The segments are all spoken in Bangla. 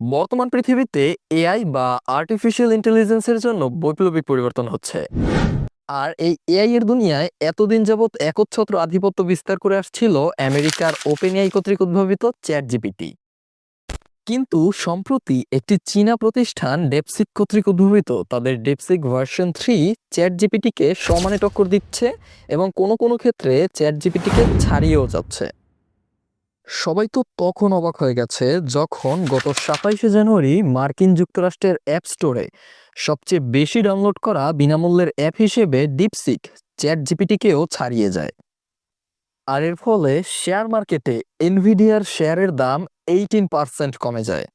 বর্তমান পৃথিবীতে এআই বা আর্টিফিশিয়াল ইন্টেলিজেন্সের জন্য বৈপ্লবিক পরিবর্তন হচ্ছে। আর এই এআই এর দুনিয়ায় এতদিন যাবৎ একচ্ছত্র আধিপত্য বিস্তার করে আসছিল আমেরিকার ওপেন এআই কর্তৃক উদ্ভাবিত চ্যাট জিপিটি কিন্তু সম্প্রতি একটি চীনা প্রতিষ্ঠান ডেপসিক কর্তৃক উদ্ভাবিত তাদের ডেপসিক ভার্সন থ্রি চ্যাট জিপিটিকে সমানে টক্কর দিচ্ছে এবং কোনো কোনো ক্ষেত্রে চ্যাট জিপিটিকে ছাড়িয়েও যাচ্ছে। সবাই তো তখন অবাক হয়ে গেছে যখন গত সাতাইশে জানুয়ারি মার্কিন যুক্তরাষ্ট্রের অ্যাপ স্টোরে সবচেয়ে বেশি ডাউনলোড করা বিনামূল্যের অ্যাপ হিসেবে ডিপসিক চ্যাট জিপিটিকেও ছাড়িয়ে যায়। আর এর ফলে শেয়ার মার্কেটে এনভিডিয়ার শেয়ারের দাম এইটিন পার্সেন্ট কমে যায়।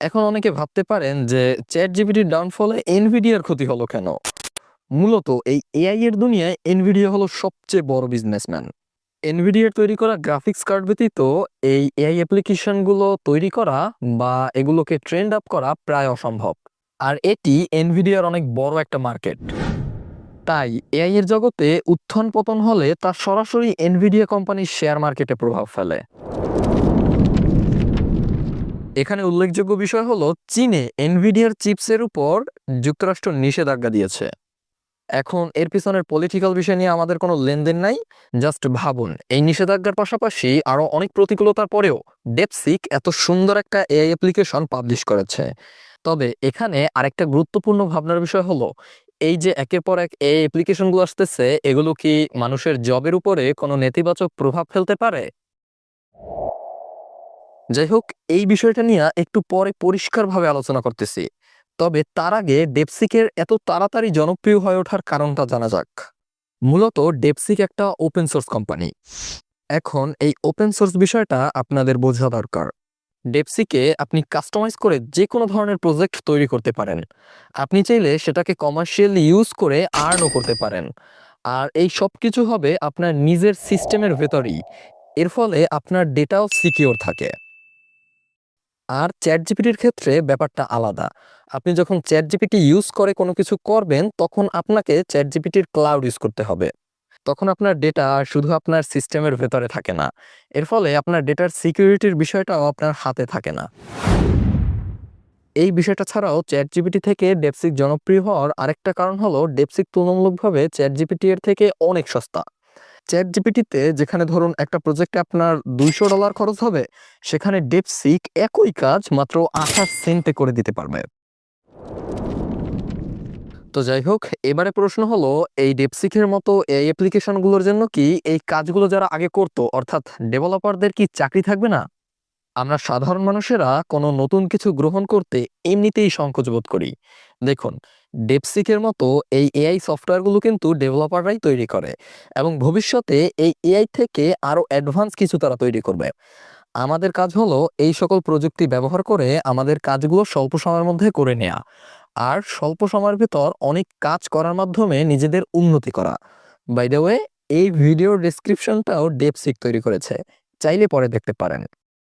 এখন অনেকে ভাবতে পারেন যে চ্যাট জিপিটির ডাউনফলে এনভিডিয়ার ক্ষতি হলো কেন? মূলত এই এআই এর দুনিয়ায় এনভিডিয়া হলো সবচেয়ে বড় বিজনেসম্যান এনভিডিয়ার তৈরি করা গ্রাফিক্স কার্ড ব্যতীত এই এআই অ্যাপ্লিকেশনগুলো তৈরি করা বা এগুলোকে ট্রেন্ড আপ করা প্রায় অসম্ভব। আর এটি এনভিডিয়ার অনেক বড় একটা মার্কেট তাই এআই এর জগতে উত্থান পতন হলে তা সরাসরি এনভিডিয়া কোম্পানির শেয়ার মার্কেটে প্রভাব ফেলে। এখানে উল্লেখযোগ্য বিষয় হলো, চীনে এনভিডিয়ার চিপসের উপর যুক্তরাষ্ট্র নিষেধাজ্ঞা দিয়েছে। এখন এর পিছনের পলিটিক্যাল বিষয় নিয়ে আমাদের কোনো লেনদেন নাই জাস্ট ভাবুন। এই নিষেধাজ্ঞার পাশাপাশি আরও অনেক প্রতিকূলতার পরেও ডেপসিক এত সুন্দর একটা এআই অ্যাপ্লিকেশন পাবলিশ করেছে। তবে এখানে আরেকটা গুরুত্বপূর্ণ ভাবনার বিষয় হলো, এই যে একের পর এক এই অ্যাপ্লিকেশনগুলো আসতেছে, এগুলো কি মানুষের জবের উপরে কোনো নেতিবাচক প্রভাব ফেলতে পারে? যাই হোক, এই বিষয়টা নিয়ে একটু পরে পরিষ্কারভাবে আলোচনা করতেছি। তবে তার আগে ডেপসিকের এত তাড়াতাড়ি জনপ্রিয় হয়ে ওঠার কারণটা জানা যাক। মূলত ডেপসিক একটা ওপেন সোর্স কোম্পানি এখন এই ওপেন সোর্স বিষয়টা আপনাদের বোঝা দরকার। ডেপসিকে আপনি কাস্টমাইজ করে যে কোনো ধরনের প্রজেক্ট তৈরি করতে পারেন। আপনি চাইলে সেটাকে কমার্শিয়ালি ইউজ করে আর্নও করতে পারেন। আর এই সব কিছু হবে আপনার নিজের সিস্টেমের ভেতরেই। এর ফলে আপনার ডেটাও সিকিওর থাকে। আর চ্যাট জিপিটির ক্ষেত্রে ব্যাপারটা আলাদা। আপনি যখন চ্যাট জিপিটি ইউজ করে কোনো কিছু করবেন, তখন আপনাকে চ্যাট জিপিটির ক্লাউড ইউজ করতে হবে। তখন আপনার ডেটা শুধু আপনার সিস্টেমের ভেতরে থাকে না। এর ফলে আপনার ডেটার সিকিউরিটির বিষয়টাও আপনার হাতে থাকে না। এই বিষয়টা ছাড়াও চ্যাট জিপিটি থেকে ডেপসিক জনপ্রিয় হওয়ার আরেকটা কারণ হলো ডেপসিক তুলনামূলকভাবে চ্যাট জিপিটি এর থেকে অনেক সস্তা। চ্যাট জিপিটিতে যেখানে ধরুন একটা প্রজেক্টে আপনার দুইশো ডলার খরচ হবে, সেখানে ডেপসিক একই কাজ মাত্র আঠাশ সেন্টে করে দিতে পারবে। তো যাই হোক, এবারে প্রশ্ন হলো, এই ডেপসিকের মতো এই অ্যাপ্লিকেশনগুলোর জন্য কি এই কাজগুলো যারা আগে করতো, অর্থাৎ ডেভেলপারদের কি চাকরি থাকবে না? আমরা সাধারণ মানুষেরা কোনো নতুন কিছু গ্রহণ করতে এমনিতেই সংকোচ বোধ করি। দেখুন ডেপসিকের মতো এই এআই সফটওয়্যারগুলো কিন্তু ডেভেলপাররাই তৈরি করে এবং ভবিষ্যতে এই এআই থেকে আরও অ্যাডভান্স কিছু তারা তৈরি করবে। আমাদের কাজ হলো এই সকল প্রযুক্তি ব্যবহার করে আমাদের কাজগুলো স্বল্প সময়ের মধ্যে করে নেওয়া আর স্বল্প সময়ের ভিতর অনেক কাজ করার মাধ্যমে নিজেদের উন্নতি করা। বাই দ্য ওয়ে এই ভিডিওর ডেসক্রিপশনটাও ডেপসিক তৈরি করেছে। চাইলে পরে দেখতে পারেন।